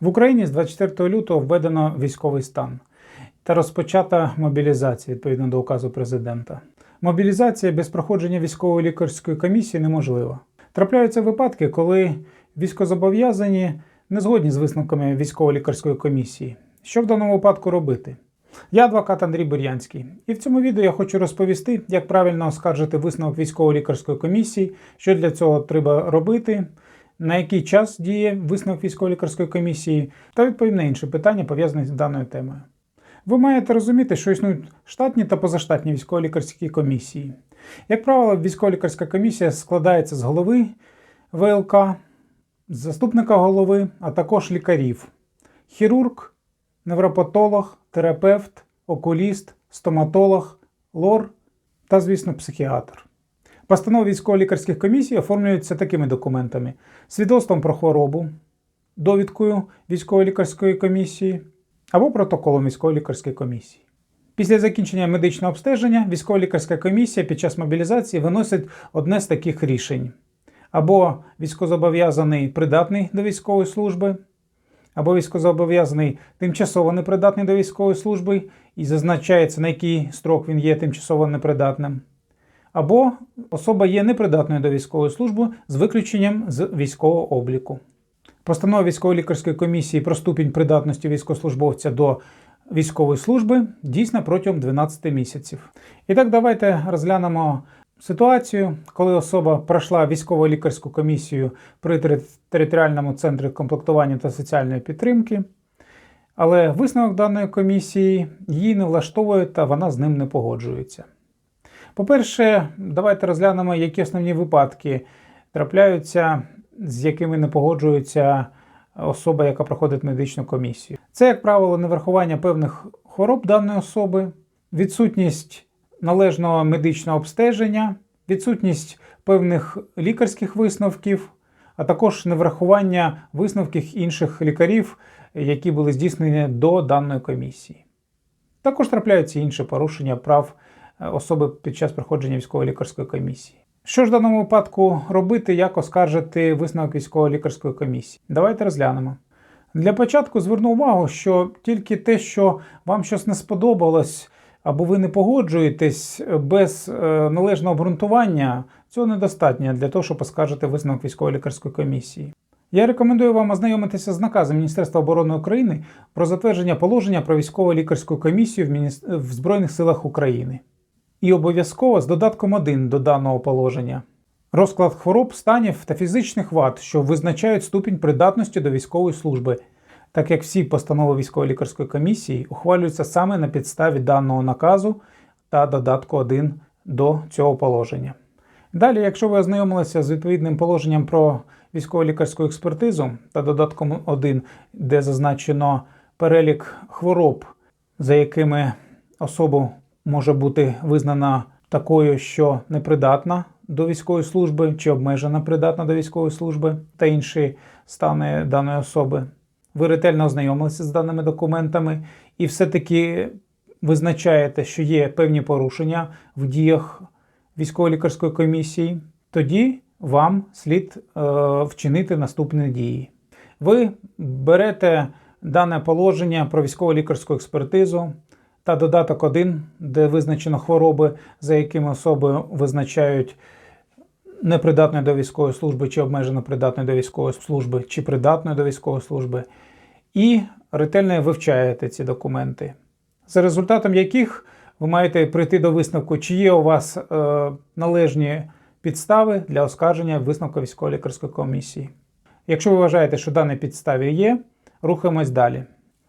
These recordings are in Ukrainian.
В Україні з 24 лютого введено військовий стан та розпочата мобілізація відповідно до указу президента. Мобілізація без проходження військової лікарської комісії неможлива. Трапляються випадки, коли військозобов'язані не згодні з висновками військово-лікарської комісії. Що в даному випадку робити? Я адвокат Андрій Бур'янський, і в цьому відео я хочу розповісти, як правильно оскаржити висновок військово-лікарської комісії, що для цього треба робити, на який час діє висновок військово-лікарської комісії, та відповім на інші питання, пов'язані з даною темою. Ви маєте розуміти, що існують штатні та позаштатні військово-лікарські комісії. Як правило, військово-лікарська комісія складається з голови ВЛК, заступника голови, а також лікарів: хірург, невропатолог, терапевт, окуліст, стоматолог, лор та, звісно, психіатр. Постанови військово-лікарських комісій оформлюються такими документами: свідоцтвом про хворобу, довідкою військово-лікарської комісії або протоколом військово-лікарської комісії. Після закінчення медичного обстеження військово-лікарська комісія під час мобілізації виносить одне з таких рішень: або військозобов'язаний придатний до військової служби, або військозобов'язаний тимчасово непридатний до військової служби і зазначається, на який строк він є тимчасово непридатним, або особа є непридатною до військової служби з виключенням з військового обліку. Постанова військово-лікарської комісії про ступінь придатності військовослужбовця до військової служби дійсна протягом 12 місяців. І так, давайте розглянемо ситуацію, коли особа пройшла військово-лікарську комісію при територіальному центрі комплектування та соціальної підтримки, але висновок даної комісії її не влаштовує та вона з ним не погоджується. По-перше, давайте розглянемо, які основні випадки трапляються, з якими не погоджується особа, яка проходить медичну комісію. Це, як правило, неврахування певних хвороб даної особи, відсутність належного медичного обстеження, відсутність певних лікарських висновків, а також неврахування висновків інших лікарів, які були здійснені до даної комісії. Також трапляються інші порушення прав особи під час проходження військово-лікарської комісії. Що ж в даному випадку робити, як оскаржити висновок військово-лікарської комісії? Давайте розглянемо. Для початку зверну увагу, що тільки те, що вам щось не сподобалось, або ви не погоджуєтесь без е, належного обґрунтування, цього недостатньо для того, щоб оскаржити висновок військово-лікарської комісії. Я рекомендую вам ознайомитися з наказом Міністерства оборони України про затвердження положення про військово-лікарську комісію в Збройних силах України. І обов'язково з додатком 1 до даного положення. Розклад хвороб, станів та фізичних вад, що визначають ступінь придатності до військової служби, так як всі постанови військово-лікарської комісії ухвалюються саме на підставі даного наказу та додатку 1 до цього положення. Далі, якщо ви ознайомилися з відповідним положенням про військово-лікарську експертизу та додатком 1, де зазначено перелік хвороб, за якими особу може бути визнана такою, що непридатна до військової служби чи обмежена придатна до військової служби та інші стани даної особи. Ви ретельно ознайомилися з даними документами і все-таки визначаєте, що є певні порушення в діях військово-лікарської комісії, тоді вам слід е, вчинити наступні дії. Ви берете дане положення про військово-лікарську експертизу та додаток 1, де визначено хвороби, за якими особи визначають непридатною до військової служби, чи обмежено придатною до військової служби, чи придатною до військової служби, і ретельно вивчаєте ці документи, за результатом яких ви маєте прийти до висновку, чи є у вас е, належні підстави для оскарження висновку військово-лікарської комісії. Якщо ви вважаєте, що дані підстави є, рухаємось далі.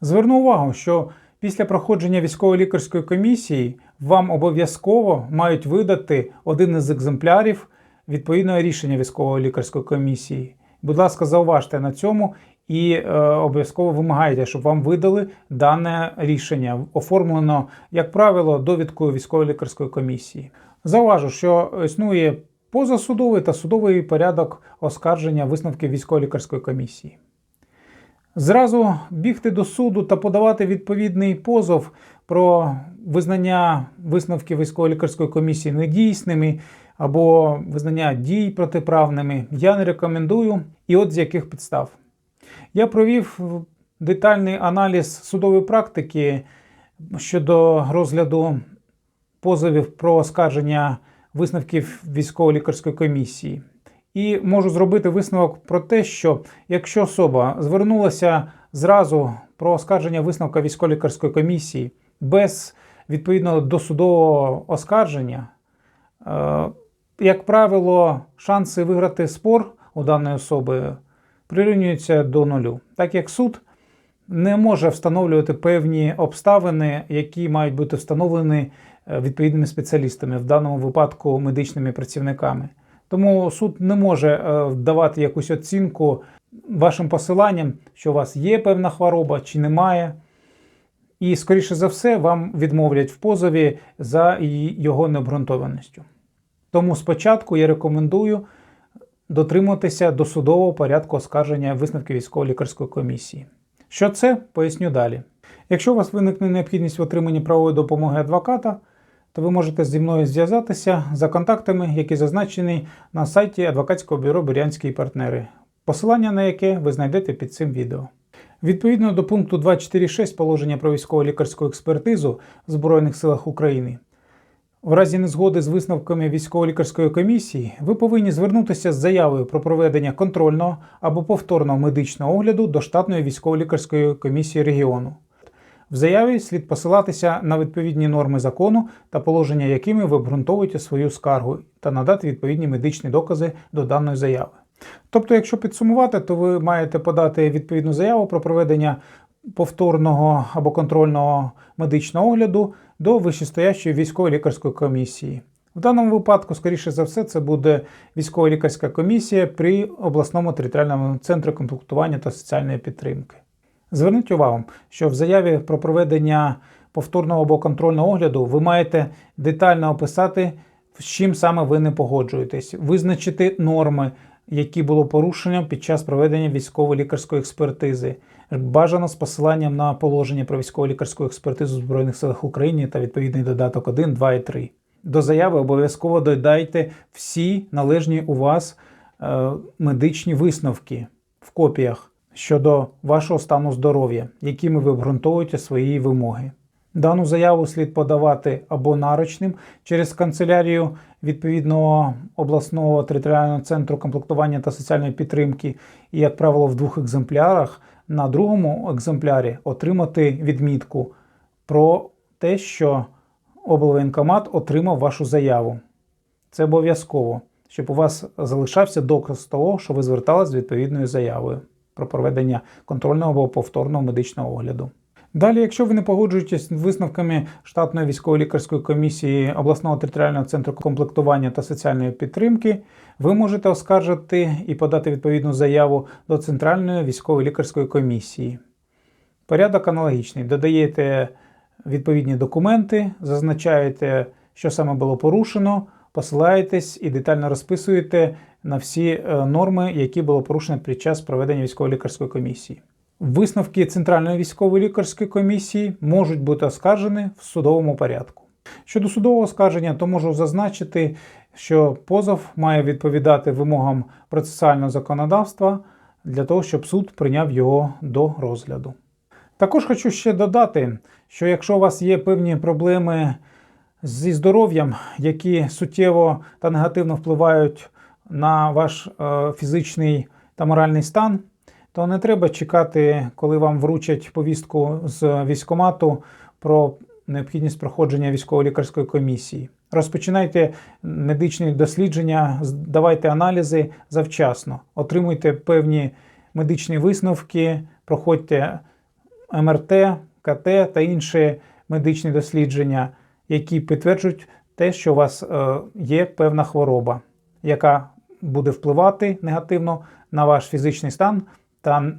Зверну увагу, що після проходження військово-лікарської комісії вам обов'язково мають видати один із екземплярів відповідного рішення військово-лікарської комісії. Будь ласка, зауважте на цьому і е, обов'язково вимагайте, щоб вам видали дане рішення, оформлено, як правило, довідкою військово-лікарської комісії. Зауважу, що існує позасудовий та судовий порядок оскарження висновків військово-лікарської комісії. Зразу бігти до суду та подавати відповідний позов про визнання висновків військово-лікарської комісії недійсними або визнання дій протиправними я не рекомендую. І от з яких підстав. Я провів детальний аналіз судової практики щодо розгляду позовів про оскарження висновків військово-лікарської комісії. І можу зробити висновок про те, що якщо особа звернулася зразу про оскарження висновка військово-лікарської комісії без відповідного досудового оскарження, е, як правило, шанси виграти спор у даної особи прирівнюються до нулю, так як суд не може встановлювати певні обставини, які мають бути встановлені е, відповідними спеціалістами, в даному випадку медичними працівниками. Тому суд не може е, давати якусь оцінку вашим посиланням, що у вас є певна хвороба чи немає. І, скоріше за все, вам відмовлять в позові за його необґрунтованістю. Тому спочатку я рекомендую дотримуватися досудового порядку оскарження висновків військово-лікарської комісії. Що це, поясню далі. Якщо у вас виникне необхідність в отриманні правової допомоги адвоката, то ви можете зі мною зв'язатися за контактами, які зазначені на сайті адвокатського бюро Бурянські партнери, посилання на яке ви знайдете під цим відео. Відповідно до пункту 246 положення про військово-лікарську експертизу в Збройних силах України, в разі незгоди з висновками військово-лікарської комісії, ви повинні звернутися з заявою про проведення контрольного або повторного медичного огляду до штатної військово-лікарської комісії регіону. В заяві слід посилатися на відповідні норми закону та положення, якими ви обґрунтовуєте свою скаргу, та надати відповідні медичні докази до даної заяви. Тобто, якщо підсумувати, то ви маєте подати відповідну заяву про проведення повторного або контрольного медичного огляду до вищестоящої військово-лікарської комісії. В даному випадку, скоріше за все, це буде військово-лікарська комісія при обласному територіальному центрі комплектування та соціальної підтримки. Зверніть увагу, що в заяві про проведення повторного або контрольного огляду ви маєте детально описати, з чим саме ви не погоджуєтесь, визначити норми, які було порушенням під час проведення військово-лікарської експертизи. Бажано з посиланням на положення про військово-лікарську експертизу в Збройних силах України та відповідний додаток 1, 2 і 3. До заяви обов'язково додайте всі належні у вас е, медичні висновки в копіях щодо вашого стану здоров'я, якими ви обґрунтовуєте свої вимоги. Дану заяву слід подавати або нарочним через канцелярію відповідного обласного територіального центру комплектування та соціальної підтримки, і, як правило, в двох екземплярах. На другому екземплярі отримати відмітку про те, що облвоєнкомат отримав вашу заяву. Це обов'язково, щоб у вас залишався доказ того, що ви зверталися з відповідною заявою про проведення контрольного або повторного медичного огляду. Далі, якщо ви не погоджуєтесь з висновками штатної військово-лікарської комісії обласного територіального центру комплектування та соціальної підтримки, ви можете оскаржити і подати відповідну заяву до Центральної військово-лікарської комісії. Порядок аналогічний. Додаєте відповідні документи, зазначаєте, що саме було порушено, посилаєтесь і детально розписуєте на всі е, норми, які було порушено під час проведення військово-лікарської комісії. Висновки Центральної військової лікарської комісії можуть бути оскаржені в судовому порядку. Щодо судового оскарження, то можу зазначити, що позов має відповідати вимогам процесуального законодавства для того, щоб суд прийняв його до розгляду. Також хочу ще додати, що якщо у вас є певні проблеми зі здоров'ям, які суттєво та негативно впливають на ваш е, фізичний та моральний стан, то не треба чекати, коли вам вручать повістку з військкомату про необхідність проходження військово-лікарської комісії. Розпочинайте медичні дослідження, здавайте аналізи завчасно, отримуйте певні медичні висновки, проходьте МРТ, КТ та інші медичні дослідження, які підтверджують те, що у вас е, є певна хвороба, яка буде впливати негативно на ваш фізичний стан та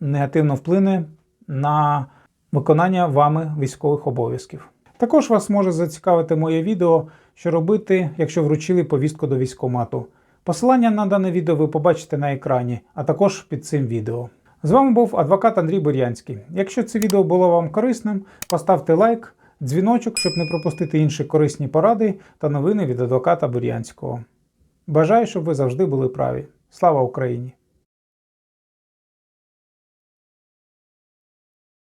негативно вплине на виконання вами військових обов'язків. Також вас може зацікавити моє відео, що робити, якщо вручили повістку до військкомату. Посилання на дане відео ви побачите на екрані, а також під цим відео. З вами був адвокат Андрій Бурянський. Якщо це відео було вам корисним, поставте лайк, дзвіночок, щоб не пропустити інші корисні поради та новини від адвоката Бурянського. Бажаю, щоб ви завжди були праві. Слава Україні!